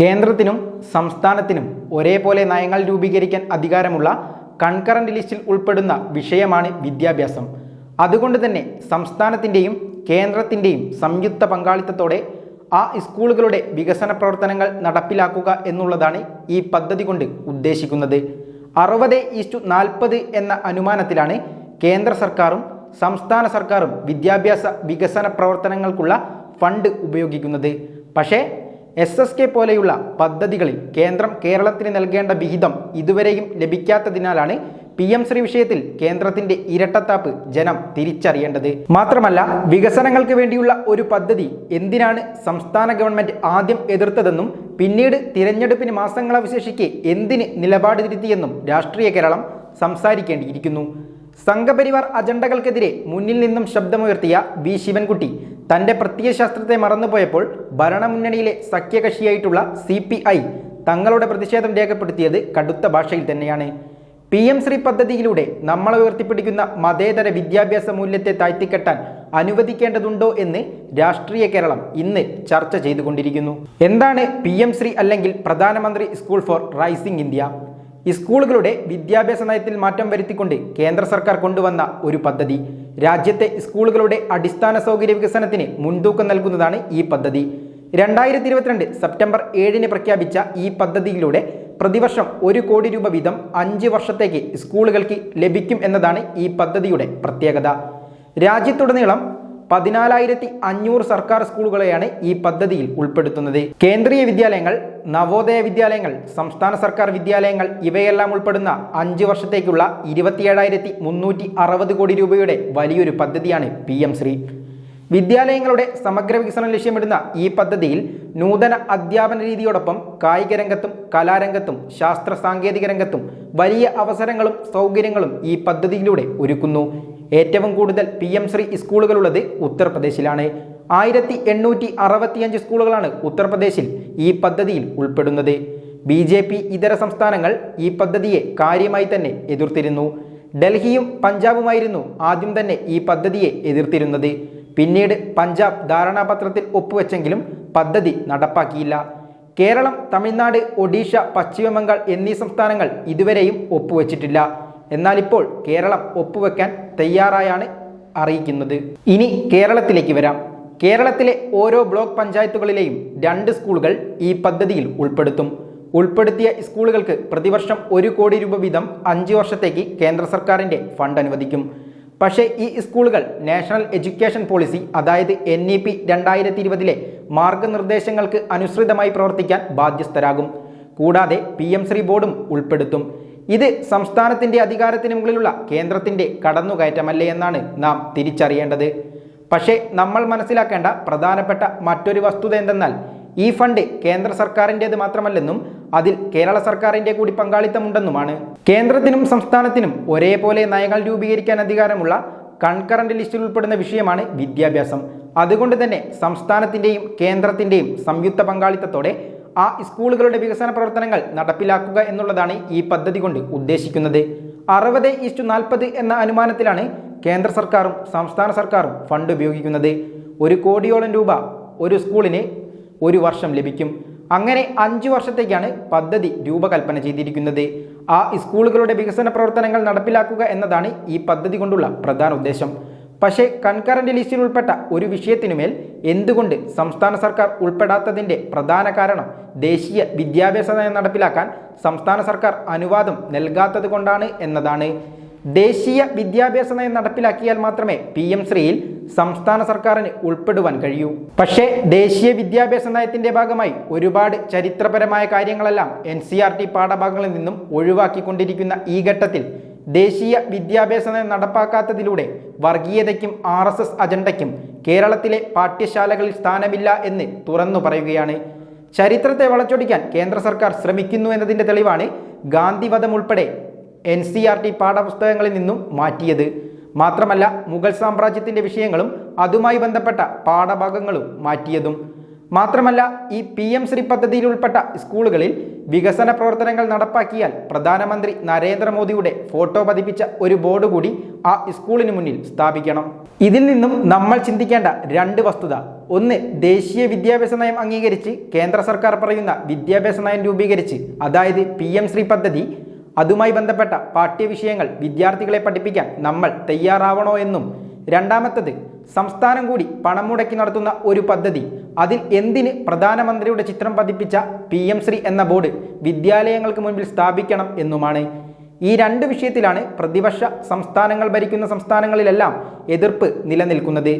കേന്ദ്രത്തിനും സംസ്ഥാനത്തിനും ഒരേപോലെ നയങ്ങൾ രൂപീകരിക്കാൻ അധികാരമുള്ള കൺകറന്റ് ലിസ്റ്റിൽ ഉൾപ്പെടുന്ന വിഷയമാണ് വിദ്യാഭ്യാസം. അതുകൊണ്ട് തന്നെ സംസ്ഥാനത്തിന്റെയും കേന്ദ്രത്തിന്റെയും സംയുക്ത പങ്കാളിത്തത്തോടെ ആ സ്കൂളുകളുടെ വികസന പ്രവർത്തനങ്ങൾ നടപ്പിലാക്കുക എന്നുള്ളതാണ് ഈ പദ്ധതി കൊണ്ട് ഉദ്ദേശിക്കുന്നത്. അറുപത് ഈസ്റ്റു നാൽപ്പത് എന്ന അനുമാനത്തിലാണ് കേന്ദ്ര സർക്കാരും സംസ്ഥാന സർക്കാരും വിദ്യാഭ്യാസ വികസന പ്രവർത്തനങ്ങൾക്കുള്ള ഫണ്ട് ഉപയോഗിക്കുന്നത്. പക്ഷേ എസ് എസ് കെ പോലെയുള്ള പദ്ധതികളിൽ കേന്ദ്രം കേരളത്തിന് നൽകേണ്ട വിഹിതം ഇതുവരെയും ലഭിക്കാത്തതിനാലാണ് പി എം ശ്രീ വിഷയത്തിൽ കേന്ദ്രത്തിന്റെ ഇരട്ടത്താപ്പ് ജനം തിരിച്ചറിയേണ്ടത്. മാത്രമല്ല വികസനങ്ങൾക്ക് വേണ്ടിയുള്ള ഒരു പദ്ധതി എന്തിനാണ് സംസ്ഥാന ഗവൺമെന്റ് ആദ്യം എതിർത്തതെന്നും പിന്നീട് തിരഞ്ഞെടുപ്പിന് മാസങ്ങളവശേഷിക്ക് എന്തിന് നിലപാട് തിരുത്തിയെന്നും രാഷ്ട്രീയ കേരളം സംസാരിക്കേണ്ടിയിരിക്കുന്നു. സംഘപരിവാർ അജണ്ടകൾക്കെതിരെ മുന്നിൽ നിന്നും ശബ്ദമുയർത്തിയ വി ശിവൻകുട്ടി തന്റെ പ്രത്യയശാസ്ത്രത്തെ മറന്നുപോയപ്പോൾ ഭരണമുന്നണിയിലെ സഖ്യകക്ഷിയായിട്ടുള്ള സി പി ഐ തങ്ങളുടെ പ്രതിഷേധം രേഖപ്പെടുത്തിയത് കടുത്ത ഭാഷയിൽ തന്നെയാണ്. പി എം ശ്രീ പദ്ധതിയിലൂടെ നമ്മളെ ഉയർത്തിപ്പിടിക്കുന്ന മതേതര വിദ്യാഭ്യാസ മൂല്യത്തെ താഴ്ത്തിക്കെട്ടാൻ അനുവദിക്കേണ്ടതുണ്ടോ എന്ന് രാഷ്ട്രീയ കേരളം ഇന്ന് ചർച്ച ചെയ്തുകൊണ്ടിരിക്കുന്നു. എന്താണ് പി എം ശ്രീ അല്ലെങ്കിൽ പ്രധാനമന്ത്രി സ്കൂൾ ഫോർ റൈസിംഗ് ഇന്ത്യ? സ്കൂളുകളുടെ വിദ്യാഭ്യാസ നയത്തിൽ മാറ്റം വരുത്തിക്കൊണ്ട് കേന്ദ്ര സർക്കാർ കൊണ്ടുവന്ന ഒരു പദ്ധതി. രാജ്യത്തെ സ്കൂളുകളുടെ അടിസ്ഥാന സൗകര്യ വികസനത്തിന് മുൻതൂക്കം നൽകുന്നതാണ് ഈ പദ്ധതി. രണ്ടായിരത്തി ഇരുപത്തിരണ്ട് സെപ്റ്റംബർ ഏഴിന് പ്രഖ്യാപിച്ച ഈ പദ്ധതിയിലൂടെ പ്രതിവർഷം ഒരു കോടി രൂപ വീതം അഞ്ച് വർഷത്തേക്ക് സ്കൂളുകൾക്ക് ലഭിക്കും എന്നതാണ് ഈ പദ്ധതിയുടെ പ്രത്യേകത. രാജ്യത്തുടനീളം പതിനാലായിരത്തി അഞ്ഞൂറ് സർക്കാർ സ്കൂളുകളെയാണ് ഈ പദ്ധതിയിൽ ഉൾപ്പെടുത്തുന്നത്. കേന്ദ്രീയ വിദ്യാലയങ്ങൾ നവോദയ വിദ്യാലയങ്ങൾ സംസ്ഥാന സർക്കാർ വിദ്യാലയങ്ങൾ ഇവയെല്ലാം ഉൾപ്പെടുന്ന അഞ്ച് വർഷത്തേക്കുള്ള ഇരുപത്തിയേഴായിരത്തി മുന്നൂറ്റി അറുപത് കോടി രൂപയുടെ വലിയൊരു പദ്ധതിയാണ് പി എം ശ്രീ. വിദ്യാലയങ്ങളുടെ സമഗ്ര വികസനം ലക്ഷ്യമിടുന്ന ഈ പദ്ധതിയിൽ നൂതന അധ്യാപന രീതിയോടൊപ്പം കായിക രംഗത്തും കലാരംഗത്തും ശാസ്ത്ര സാങ്കേതിക രംഗത്തും വലിയ അവസരങ്ങളും സൗകര്യങ്ങളും ഈ പദ്ധതിയിലൂടെ ഒരുക്കുന്നു. ഏറ്റവും കൂടുതൽ പി എം ശ്രീ സ്കൂളുകളുള്ളത് ഉത്തർപ്രദേശിലാണ്. ആയിരത്തി എണ്ണൂറ്റി അറുപത്തിയഞ്ച് സ്കൂളുകളാണ് ഉത്തർപ്രദേശിൽ ഈ പദ്ധതിയിൽ ഉൾപ്പെടുന്നത്. ബി ജെ പി ഇതര സംസ്ഥാനങ്ങൾ ഈ പദ്ധതിയെ കാര്യമായി തന്നെ എതിർത്തിരുന്നു. ഡൽഹിയും പഞ്ചാബുമായിരുന്നു ആദ്യം തന്നെ ഈ പദ്ധതിയെ എതിർത്തിരുന്നത്. പിന്നീട് പഞ്ചാബ് ധാരണാപത്രത്തിൽ ഒപ്പുവെച്ചെങ്കിലും പദ്ധതി നടപ്പാക്കിയില്ല. കേരളം തമിഴ്നാട് ഒഡീഷ പശ്ചിമബംഗാൾ എന്നീ സംസ്ഥാനങ്ങൾ ഇതുവരെയും ഒപ്പുവെച്ചിട്ടില്ല. എന്നാൽ ഇപ്പോൾ കേരളം ഒപ്പുവെക്കാൻ തയ്യാറായാണ് അറിയിക്കുന്നത്. ഇനി കേരളത്തിലേക്ക് വരാം. കേരളത്തിലെ ഓരോ ബ്ലോക്ക് പഞ്ചായത്തുകളിലെയും രണ്ട് സ്കൂളുകൾ ഈ പദ്ധതിയിൽ ഉൾപ്പെടുത്തും. ഉൾപ്പെടുത്തിയ സ്കൂളുകൾക്ക് പ്രതിവർഷം ഒരു കോടി രൂപ വീതം അഞ്ച് വർഷത്തേക്ക് കേന്ദ്ര സർക്കാരിന്റെ ഫണ്ട് അനുവദിക്കും. പക്ഷേ ഈ സ്കൂളുകൾ നാഷണൽ എഡ്യൂക്കേഷൻ പോളിസി അതായത് എൻ ഇ പി രണ്ടായിരത്തി ഇരുപതിലെ മാർഗനിർദ്ദേശങ്ങൾക്ക് അനുസൃതമായി പ്രവർത്തിക്കാൻ ബാധ്യസ്ഥരാകും. കൂടാതെ പി എം ശ്രീ ബോർഡും ഉൾപ്പെടുത്തും. ഇത് സംസ്ഥാനത്തിന്റെ അധികാരത്തിന് മുകളിലുള്ള കേന്ദ്രത്തിന്റെ കടന്നുകയറ്റമല്ലേ എന്നാണ് നാം തിരിച്ചറിയേണ്ടത്. പക്ഷേ നമ്മൾ മനസ്സിലാക്കേണ്ട പ്രധാനപ്പെട്ട മറ്റൊരു വസ്തുത എന്തെന്നാൽ ഈ ഫണ്ട് കേന്ദ്ര സർക്കാരിന്റേത് മാത്രമല്ലെന്നും അതിൽ കേരള സർക്കാരിന്റെ കൂടി പങ്കാളിത്തമുണ്ടെന്നുമാണ്. കേന്ദ്രത്തിനും സംസ്ഥാനത്തിനും ഒരേപോലെ നയങ്ങൾ രൂപീകരിക്കാൻ അധികാരമുള്ള കൺകറന്റ് ലിസ്റ്റിൽ ഉൾപ്പെടുന്ന വിഷയമാണ് വിദ്യാഭ്യാസം. അതുകൊണ്ട് തന്നെ സംസ്ഥാനത്തിന്റെയും കേന്ദ്രത്തിന്റെയും സംയുക്ത പങ്കാളിത്തത്തോടെ ആ സ്കൂളുകളുടെ വികസന പ്രവർത്തനങ്ങൾ നടപ്പിലാക്കുക എന്നുള്ളതാണ് ഈ പദ്ധതി കൊണ്ട് ഉദ്ദേശിക്കുന്നത്. അറുപത് ഈസ്റ്റു നാൽപ്പത് എന്ന അനുമാനത്തിലാണ് കേന്ദ്ര സർക്കാരും സംസ്ഥാന സർക്കാരും ഫണ്ട് ഉപയോഗിക്കുന്നത്. ഒരു കോടിയോളം രൂപ ഒരു സ്കൂളിന് ഒരു വർഷം ലഭിക്കും. അങ്ങനെ അഞ്ചു വർഷത്തേക്കാണ് പദ്ധതി രൂപകൽപ്പന ചെയ്തിരിക്കുന്നത്. ആ സ്കൂളുകളുടെ വികസന പ്രവർത്തനങ്ങൾ നടപ്പിലാക്കുക എന്നതാണ് ഈ പദ്ധതി കൊണ്ടുള്ള പ്രധാന ഉദ്ദേശം. പക്ഷേ കൺകറന്റ് ലിസ്റ്റിൽ ഉൾപ്പെട്ട ഒരു വിഷയത്തിനുമേൽ എന്തുകൊണ്ട് സംസ്ഥാന സർക്കാർ ഉൾപ്പെടാത്തതിന്റെ പ്രധാന കാരണം ദേശീയ വിദ്യാഭ്യാസ നയം നടപ്പിലാക്കാൻ സംസ്ഥാന സർക്കാർ അനുവാദം നൽകാത്തത് കൊണ്ടാണ് എന്നതാണ്. ദേശീയ വിദ്യാഭ്യാസ നയം നടപ്പിലാക്കിയാൽ മാത്രമേ പി എം ശ്രീയിൽ സംസ്ഥാന സർക്കാരിന് ഉൾപ്പെടുവാൻ കഴിയൂ. പക്ഷേ ദേശീയ വിദ്യാഭ്യാസ നയത്തിന്റെ ഭാഗമായി ഒരുപാട് ചരിത്രപരമായ കാര്യങ്ങളെല്ലാം എൻ സി ആർ ടി പാഠഭാഗങ്ങളിൽ നിന്നും ഒഴിവാക്കിക്കൊണ്ടിരിക്കുന്ന ഈ ഘട്ടത്തിൽ ദേശീയ വിദ്യാഭ്യാസ നയം നടപ്പാക്കാത്തതിലൂടെ വർഗീയതയ്ക്കും ആർ എസ് എസ് അജണ്ടയ്ക്കും കേരളത്തിലെ പാഠ്യശാലകളിൽ സ്ഥാനമില്ല എന്ന് തുറന്നു പറയുകയാണ്. ചരിത്രത്തെ വളച്ചൊടിക്കാൻ കേന്ദ്ര സർക്കാർ ശ്രമിക്കുന്നു എന്നതിന്റെ തെളിവാണ് ഗാന്ധിവധം ഉൾപ്പെടെ എൻ സി ആർ ടി പാഠപുസ്തകങ്ങളിൽ നിന്നും മാറ്റിയത്. മാത്രമല്ല മുഗൾ സാമ്രാജ്യത്തിന്റെ വിഷയങ്ങളും അതുമായി ബന്ധപ്പെട്ട പാഠഭാഗങ്ങളും മാറ്റിയതും. മാത്രമല്ല ഈ പി എം ശ്രീ പദ്ധതിയിൽ ഉൾപ്പെട്ട സ്കൂളുകളിൽ വികസന പ്രവർത്തനങ്ങൾ നടപ്പാക്കിയാൽ പ്രധാനമന്ത്രി നരേന്ദ്രമോദിയുടെ ഫോട്ടോ പതിപ്പിച്ച ഒരു ബോർഡ് കൂടി ആ സ്കൂളിന് മുന്നിൽ സ്ഥാപിക്കണം. ഇതിൽ നിന്നും നമ്മൾ ചിന്തിക്കേണ്ട രണ്ട് വസ്തുത. ഒന്ന് ദേശീയ വിദ്യാഭ്യാസ നയം അംഗീകരിച്ച് കേന്ദ്ര സർക്കാർ പറയുന്ന വിദ്യാഭ്യാസ നയം രൂപീകരിച്ച് അതായത് പി എം ശ്രീ പദ്ധതി അതുമായി ബന്ധപ്പെട്ട പാഠ്യവിഷയങ്ങൾ വിദ്യാർത്ഥികളെ പഠിപ്പിക്കാൻ നമ്മൾ തയ്യാറാവണോ എന്നും രണ്ടാമത്തത് സംസ്ഥാനം കൂടി പണം മുടക്കി നടത്തുന്ന ഒരു പദ്ധതി. അതിൽ എന്തിന് പ്രധാനമന്ത്രിയുടെ ചിത്രം പതിപ്പിച്ച പി എം ശ്രീ എന്ന ബോർഡ് വിദ്യാലയങ്ങൾക്ക് മുൻപിൽ സ്ഥാപിക്കണം എന്നുമാണ്. ഈ രണ്ട് വിഷയത്തിലാണ് പ്രതിപക്ഷ സംസ്ഥാനങ്ങൾ ഭരിക്കുന്ന സംസ്ഥാനങ്ങളിലെല്ലാം എതിർപ്പ് നിലനിൽക്കുന്നത്.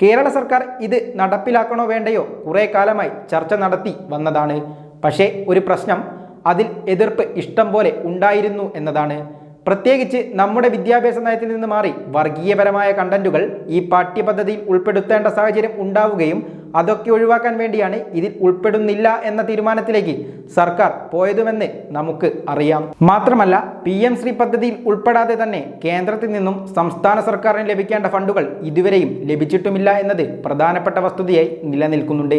കേരള സർക്കാർ ഇത് നടപ്പിലാക്കണോ വേണ്ടയോ കുറേ കാലമായി ചർച്ച നടത്തി വന്നതാണ്. പക്ഷേ ഒരു പ്രശ്നം അതിൽ എതിർപ്പ് ഇഷ്ടം പോലെ ഉണ്ടായിരുന്നു എന്നതാണ്. പ്രത്യേകിച്ച് നമ്മുടെ വിദ്യാഭ്യാസ നയത്തിൽ നിന്ന് മാറി വർഗീയപരമായ കണ്ടന്റുകൾ ഈ പാഠ്യപദ്ധതിയിൽ ഉൾപ്പെടുത്തേണ്ട സാഹചര്യം ഉണ്ടാവുകയും അതൊക്കെ ഒഴിവാക്കാൻ വേണ്ടിയാണ് ഇതിൽ ഉൾപ്പെടുന്നില്ല എന്ന തീരുമാനത്തിലേക്ക് സർക്കാർ പോയതുമെന്ന് നമുക്ക് അറിയാം. മാത്രമല്ല പി എം ശ്രീ പദ്ധതിയിൽ ഉൾപ്പെടാതെ തന്നെ കേന്ദ്രത്തിൽ നിന്നും സംസ്ഥാന സർക്കാരിന് ലഭിക്കേണ്ട ഫണ്ടുകൾ ഇതുവരെയും ലഭിച്ചിട്ടുമില്ല എന്നത് പ്രധാനപ്പെട്ട വസ്തുതയായി നിലനിൽക്കുന്നുണ്ട്.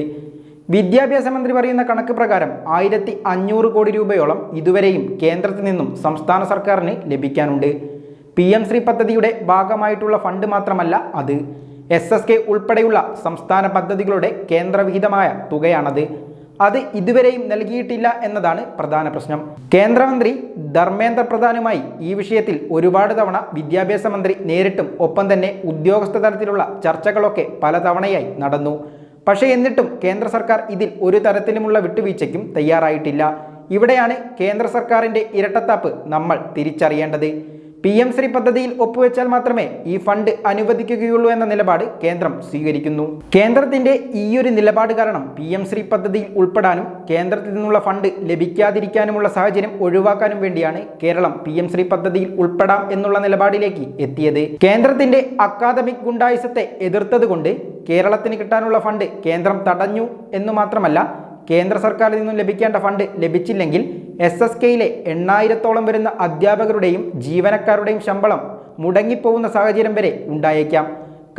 വിദ്യാഭ്യാസ മന്ത്രി പറയുന്ന കണക്ക് പ്രകാരം ആയിരത്തി അഞ്ഞൂറ് കോടി രൂപയോളം ഇതുവരെയും കേന്ദ്രത്തിൽ നിന്നും സംസ്ഥാന സർക്കാരിന് ലഭിക്കാനുണ്ട്. പി എം ശ്രീ പദ്ധതിയുടെ ഭാഗമായിട്ടുള്ള ഫണ്ട് മാത്രമല്ല അത്. എസ് എസ് കെ ഉൾപ്പെടെയുള്ള സംസ്ഥാന പദ്ധതികളുടെ കേന്ദ്രവിഹിതമായ തുകയാണത്. അത് ഇതുവരെയും നൽകിയിട്ടില്ല എന്നതാണ് പ്രധാന പ്രശ്നം. കേന്ദ്രമന്ത്രി ധർമ്മേന്ദ്ര പ്രധാനുമായി ഈ വിഷയത്തിൽ ഒരുപാട് തവണ വിദ്യാഭ്യാസ മന്ത്രി നേരിട്ടും ഒപ്പം തന്നെ ഉദ്യോഗസ്ഥ തലത്തിലുള്ള ചർച്ചകളൊക്കെ പലതവണയായി നടന്നു. പക്ഷേ എന്നിട്ടും കേന്ദ്ര സർക്കാർ ഇതിൽ ഒരു തരത്തിലുമുള്ള വിട്ടുവീഴ്ചയ്ക്കും തയ്യാറായിട്ടില്ല. ഇവിടെയാണ് കേന്ദ്ര സർക്കാരിന്റെ ഇരട്ടത്താപ്പ് നമ്മൾ തിരിച്ചറിയേണ്ടത്. പി എം ശ്രീ പദ്ധതിയിൽ ഒപ്പുവെച്ചാൽ മാത്രമേ ഈ ഫണ്ട് അനുവദിക്കുകയുള്ളൂ എന്ന നിലപാട് കേന്ദ്രം സ്വീകരിക്കുന്നു. കേന്ദ്രത്തിന്റെ ഈ ഒരു നിലപാട് കാരണം പി എം ശ്രീ പദ്ധതിയിൽ ഉൾപ്പെടാനും കേന്ദ്രത്തിൽ നിന്നുള്ള ഫണ്ട് ലഭിക്കാതിരിക്കാനുമുള്ള സാഹചര്യം ഒഴിവാക്കാനും വേണ്ടിയാണ് കേരളം പി എം ശ്രീ പദ്ധതിയിൽ ഉൾപ്പെടാം എന്നുള്ള നിലപാടിലേക്ക് എത്തിയത്. കേന്ദ്രത്തിന്റെ അക്കാദമിക് ഗുണ്ടായുസത്തെ എതിർത്തതുകൊണ്ട് കേരളത്തിന് കിട്ടാനുള്ള ഫണ്ട് കേന്ദ്രം തടഞ്ഞു എന്ന് മാത്രമല്ല കേന്ദ്ര സർക്കാരിൽ നിന്നും ലഭിക്കേണ്ട ഫണ്ട് ലഭിച്ചില്ലെങ്കിൽ എസ് എസ് കെയിലെ എണ്ണായിരത്തോളം വരുന്ന അധ്യാപകരുടെയും ജീവനക്കാരുടെയും ശമ്പളം മുടങ്ങിപ്പോകുന്ന സാഹചര്യം വരെ ഉണ്ടായേക്കാം.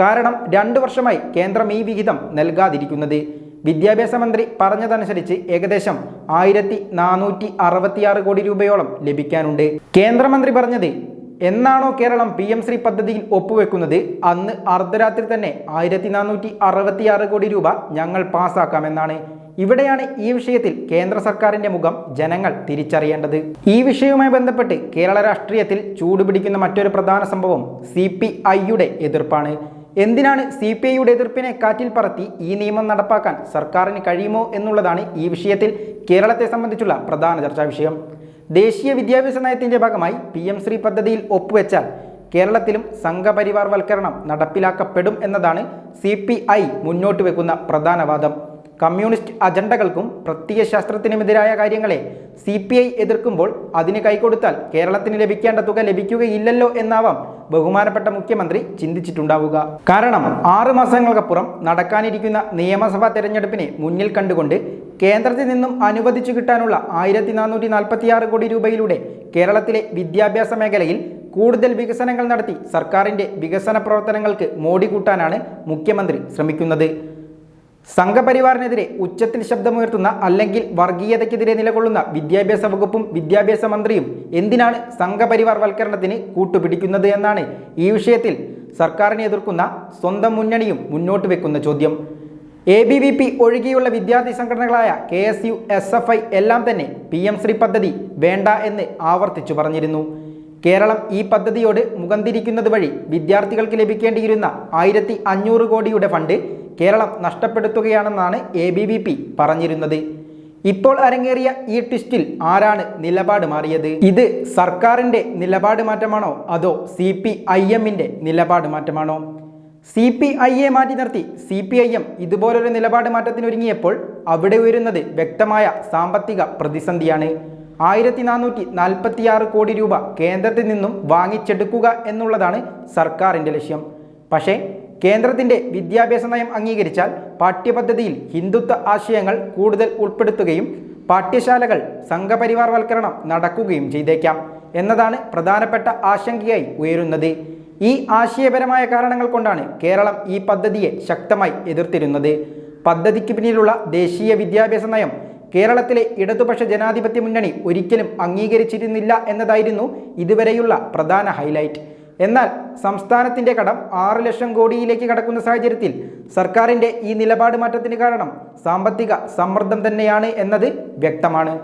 കാരണം രണ്ടു വർഷമായി കേന്ദ്രം ഈ വിഹിതം നൽകാതിരിക്കുന്നത്. വിദ്യാഭ്യാസ മന്ത്രി പറഞ്ഞതനുസരിച്ച് ഏകദേശം ആയിരത്തി നാനൂറ്റി അറുപത്തിയാറ് കോടി രൂപയോളം ലഭിക്കാനുണ്ട്. കേന്ദ്രമന്ത്രി പറഞ്ഞത് എന്നാണോ കേരളം പി എം ശ്രീ പദ്ധതിയിൽ ഒപ്പുവെക്കുന്നത്? അന്ന് അർദ്ധരാത്രി തന്നെ ആയിരത്തി നാനൂറ്റി അറുപത്തിയാറ് കോടി രൂപ ഞങ്ങൾ പാസ്സാക്കാമെന്നാണ് ഇവിടെയാണ് ഈ വിഷയത്തിൽ കേന്ദ്ര സർക്കാരിന്റെ മുഖം ജനങ്ങൾ തിരിച്ചറിയേണ്ടത്. ഈ വിഷയവുമായി ബന്ധപ്പെട്ട് കേരള രാഷ്ട്രീയത്തിൽ ചൂടുപിടിക്കുന്ന മറ്റൊരു പ്രധാന സംഭവം സി പി ഐയുടെ എതിർപ്പാണ്. എന്തിനാണ് സി പി ഐയുടെ എതിർപ്പിനെ കാറ്റിൽ പറത്തി ഈ നിയമം നടപ്പാക്കാൻ സർക്കാരിന് കഴിയുമോ എന്നുള്ളതാണ് ഈ വിഷയത്തിൽ കേരളത്തെ സംബന്ധിച്ചുള്ള പ്രധാന ചർച്ചാ വിഷയം. ദേശീയ വിദ്യാഭ്യാസ നയത്തിന്റെ ഭാഗമായി പി എം ശ്രീ പദ്ധതിയിൽ ഒപ്പുവെച്ചാൽ കേരളത്തിലും സംഘപരിവാർ വൽക്കരണം നടപ്പിലാക്കപ്പെടും എന്നതാണ് സി പി ഐ മുന്നോട്ട് വെക്കുന്ന പ്രധാന വാദം. കമ്മ്യൂണിസ്റ്റ് അജണ്ടകൾക്കും പ്രത്യയശാസ്ത്രത്തിനുമെതിരായ കാര്യങ്ങളെ സി പി ഐ എതിർക്കുമ്പോൾ അതിന് കൈകൊടുത്താൽ കേരളത്തിന് ലഭിക്കേണ്ട തുക ലഭിക്കുകയില്ലല്ലോ എന്നാവാം ബഹുമാനപ്പെട്ട മുഖ്യമന്ത്രി ചിന്തിച്ചിട്ടുണ്ടാവുക. കാരണം ആറ് മാസങ്ങൾക്കപ്പുറം നടക്കാനിരിക്കുന്ന നിയമസഭാ തെരഞ്ഞെടുപ്പിനെ മുന്നിൽ കണ്ടുകൊണ്ട് കേന്ദ്രത്തിൽ നിന്നും അനുവദിച്ചു കിട്ടാനുള്ള ആയിരത്തി നാനൂറ്റി നാൽപ്പത്തിയാറ് കോടി രൂപയിലൂടെ കേരളത്തിലെ വിദ്യാഭ്യാസ മേഖലയിൽ കൂടുതൽ വികസനങ്ങൾ നടത്തി സർക്കാരിന്റെ വികസന പ്രവർത്തനങ്ങൾക്ക് മോടി കൂട്ടാനാണ് മുഖ്യമന്ത്രി ശ്രമിക്കുന്നത്. സംഘപരിവാറിനെതിരെ ഉച്ചത്തിൽ ശബ്ദമുയർത്തുന്ന അല്ലെങ്കിൽ വർഗീയതയ്ക്കെതിരെ നിലകൊള്ളുന്ന വിദ്യാഭ്യാസ വകുപ്പും വിദ്യാഭ്യാസ മന്ത്രിയും എന്തിനാണ് സംഘപരിവാർ വൽക്കരണത്തിന് കൂട്ടുപിടിക്കുന്നത് എന്നാണ് ഈ വിഷയത്തിൽ സർക്കാരിനെ എതിർക്കുന്ന സ്വന്തം മുന്നണിയും മുന്നോട്ട് വെക്കുന്ന ചോദ്യം. എ ബി വി പി ഒഴികെയുള്ള വിദ്യാർത്ഥി സംഘടനകളായ K S U S F I എല്ലാം തന്നെ പി എം ശ്രീ പദ്ധതി വേണ്ട എന്ന് ആവർത്തിച്ചു പറഞ്ഞിരുന്നു. കേരളം ഈ പദ്ധതിയോട് മുഖം തിരിക്കുന്നത് വഴി വിദ്യാർത്ഥികൾക്ക് ലഭിക്കേണ്ടിയിരുന്ന ആയിരത്തി അഞ്ഞൂറ് കോടിയുടെ ഫണ്ട് കേരളം നഷ്ടപ്പെടുത്തുകയാണെന്നാണ് എ ബി വി പി പറഞ്ഞിരുന്നത്. ഇപ്പോൾ അരങ്ങേറിയ ഈ ട്വിസ്റ്റിൽ ആരാണ് നിലപാട് മാറിയത്? ഇത് സർക്കാരിന്റെ നിലപാട് മാറ്റമാണോ? അതോ സി പി ഐ എമ്മിന്റെ നിലപാട് മാറ്റമാണോ? സി പി ഐ എ മാറ്റി നിർത്തി. സി പി ഐ എം ഇതുപോലൊരു നിലപാട് മാറ്റത്തിനൊരുങ്ങിയപ്പോൾ അവിടെ ഉയരുന്നത് വ്യക്തമായ സാമ്പത്തിക പ്രതിസന്ധിയാണ്. ആയിരത്തി നാനൂറ്റി നാൽപ്പത്തിയാറ് കോടി രൂപ കേന്ദ്രത്തിൽ നിന്നും വാങ്ങിച്ചെടുക്കുക എന്നുള്ളതാണ് സർക്കാരിന്റെ ലക്ഷ്യം. പക്ഷേ കേന്ദ്രത്തിന്റെ വിദ്യാഭ്യാസ നയം അംഗീകരിച്ചാൽ പാഠ്യപദ്ധതിയിൽ ഹിന്ദുത്വ ആശയങ്ങൾ കൂടുതൽ ഉൾപ്പെടുത്തുകയും പാഠ്യശാലകൾ സംഘപരിവാർവൽക്കരണം നടക്കുകയും ചെയ്തേക്കാം എന്നതാണ് പ്രധാനപ്പെട്ട ആശങ്കയായി ഉയരുന്നത്. ഈ ആശയപരമായ കാരണങ്ങൾ കൊണ്ടാണ് കേരളം ഈ പദ്ധതിയെ ശക്തമായി എതിർത്തിരുന്നത്. പദ്ധതിക്ക് പിന്നിലുള്ള ദേശീയ വിദ്യാഭ്യാസ നയം കേരളത്തിലെ ഇടതുപക്ഷ ജനാധിപത്യ മുന്നണി ഒരിക്കലും അംഗീകരിച്ചിരുന്നില്ല എന്നതായിരുന്നു ഇതുവരെയുള്ള പ്രധാന ഹൈലൈറ്റ്. എന്നാൽ സംസ്ഥാനത്തിന്റെ കടം ആറ് ലക്ഷം കോടിയിലേക്ക് കടക്കുന്ന സാഹചര്യത്തിൽ സർക്കാരിന്റെ ഈ നിലപാട് മാറ്റത്തിന് കാരണം സാമ്പത്തിക സമ്മർദ്ദം തന്നെയാണ് എന്നത് വ്യക്തമാണ്.